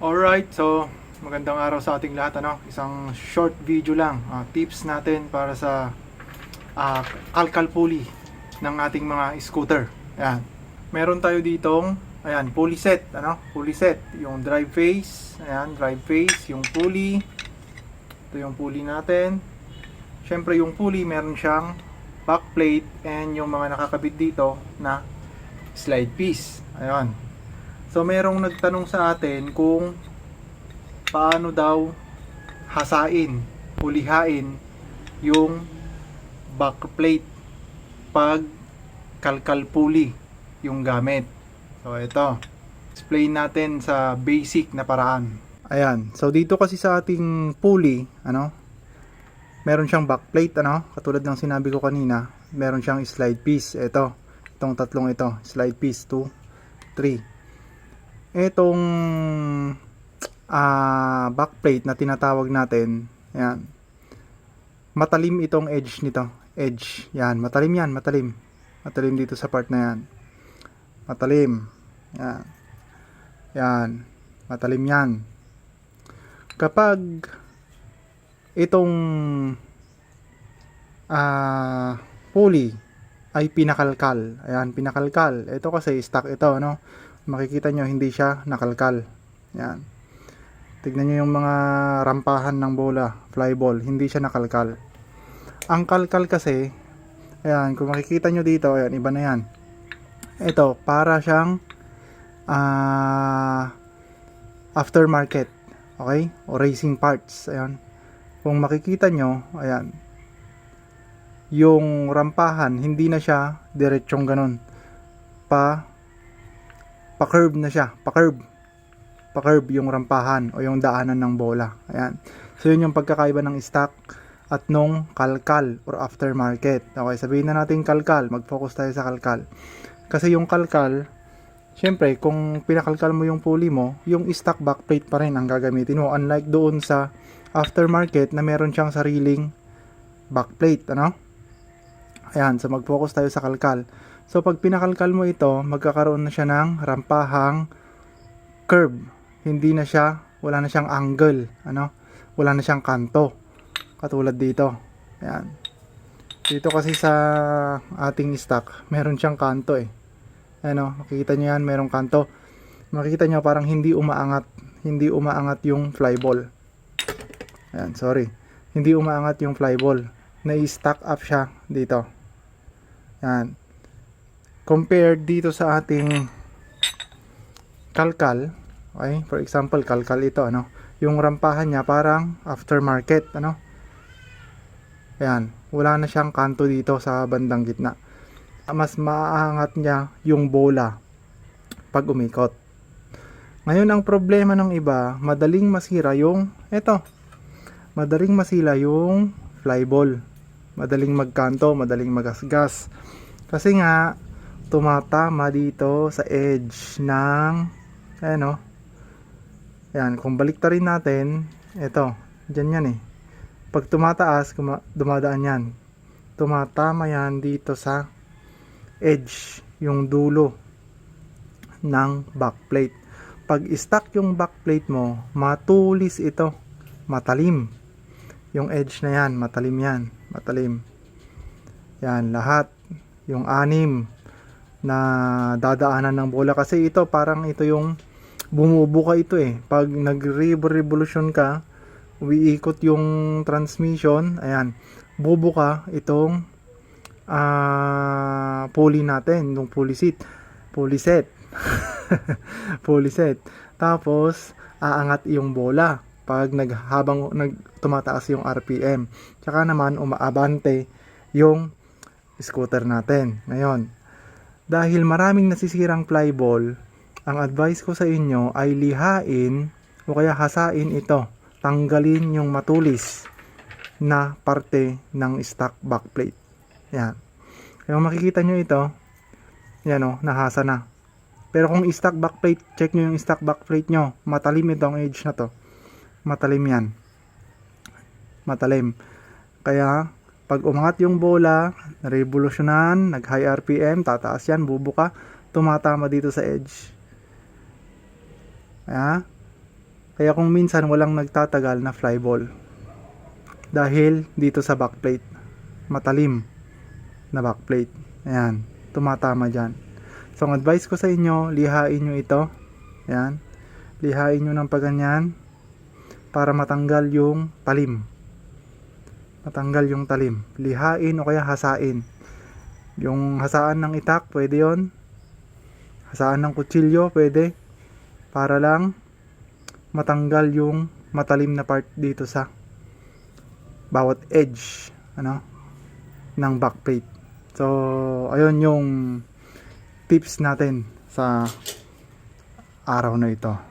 Alright, so magandang araw sa ating lahat. Ano? Isang short video lang. ah, tips natin para sa ah, kalkal pulley ng ating mga scooter. Ayan. Meron tayo ditong ayan, pulley set. Ano? Pulley set. Yung drive face. Ayan, drive face. Yung pulley. Ito yung pulley natin. Siyempre yung pulley meron siyang back plate and yung mga nakakabit dito na slide piece. Ayan. So merong nagtanong sa atin kung paano daw hasain, ulihain yung backplate pag kalkal pulley yung gamit. So ito, explain natin sa basic na paraan. Ayan, so dito kasi sa ating pulley, ano, meron siyang backplate, ano, katulad ng sinabi ko kanina, meron siyang slide piece. Ito, itong tatlong ito, slide piece. 2, 3 etong ah backplate na tinatawag natin, yan. Matalim itong edge nito. Edge. Yan, matalim yan, matalim. Matalim dito sa part na yan. Matalim. Yan. Yan. Matalim yan. Kapag itong ah pulley ay pinakalkal. Ayan, pinakalkal. Ito kasi stock ito, no? Makikita nyo hindi siya nakalkal. Yan. Tignan nyo yung mga rampahan ng bola fly ball hindi siya nakalkal. Ang kalkal kasi ayan kung makikita nyo dito ayan iba na yan. Ito para siyang ah aftermarket okay? O racing parts ayan. Kung makikita nyo ayan yung rampahan hindi na siya diretsong ganun. Pa pa-curve na siya, pa-curve. Pa-curve yung rampahan o yung daanan ng bola. Ayan. So yun yung pagkakaiba ng stock at nung kalkal or aftermarket. Okay, sabihin na natin kalkal, mag-focus tayo sa kalkal. Kasi yung kalkal, syempre kung pinakalkal mo yung pulley mo, yung stock backplate pa rin ang gagamitin mo. Unlike doon sa aftermarket na meron siyang sariling backplate, ano? Ayan, so mag-focus tayo sa kalkal. So pag pinakalkal mo ito, magkakaroon na siya ng rampahang curve. Hindi na siya, wala na siyang angle, ano? Wala na siyang kanto. Katulad dito. Ayan. Dito kasi sa ating stock, meron siyang kanto eh. Ano, makikita niyo yan, merong kanto. Makikita niyo parang hindi umaangat, hindi umaangat yung flyball. Ayan, sorry. Hindi umaangat yung flyball. Na-stack up siya dito. Yan compared dito sa ating kalkal, okay? For example, kalkal ito, ano? Yung rampahan niya parang aftermarket, ano? Ayan, wala na siyang kanto dito sa bandang gitna. Mas maaangat niya yung bola pag umikot. Ngayon, ang problema ng iba, madaling masira yung, eto, madaling masila yung flyball. Madaling magkanto, madaling magasgas. Kasi nga, tumatama dito sa edge ng ano yan kung baliktarin natin ito dyan yan eh. Pag tumataas dumadaan yan. Tumatama yan dito sa edge yung dulo ng backplate pag stuck yung backplate mo matulis ito. Matalim. Yung edge na yan matalim yan. Matalim. Yan lahat. Yung anim na dadaanan ng bola. Kasi ito parang ito yung bumubuka ito eh. Pag nag-revolution ka umiikot yung transmission ayan bubuka itong uh, pulley natin yung pulley seat pulley set. Pulley set. Tapos aangat yung bola pag naghabang nag tumataas yung RPM tsaka naman umaabante yung scooter natin. Ngayon dahil maraming nasisirang flyball, ang advice ko sa inyo ay lihain o kaya hasain ito. Tanggalin yung matulis na parte ng stock backplate. Yan. Kaya makikita nyo ito, yan o, nahasa na. Pero kung stock backplate, check nyo yung stock backplate nyo. Matalim itong edge na to. Matalim yan. Matalim. Kaya, pag umangat yung bola, revolusyonan, nag high RPM, tataas yan, bubuka, tumatama dito sa edge. Kaya, Kaya kung minsan walang nagtatagal na fly ball. Dahil dito sa backplate, matalim na backplate. Ayan, tumatama dyan. So, ang advice ko sa inyo, lihain nyo ito. Ayan, lihain nyo ng paganyan para matanggal yung talim. Matanggal yung talim. Lihain o kaya hasain. Yung hasaan ng itak, pwede yon Hasaan ng kutsilyo, pwede. Para lang matanggal yung matalim na part dito sa bawat edge ano ng backplate. So, ayun yung tips natin sa araw na ito.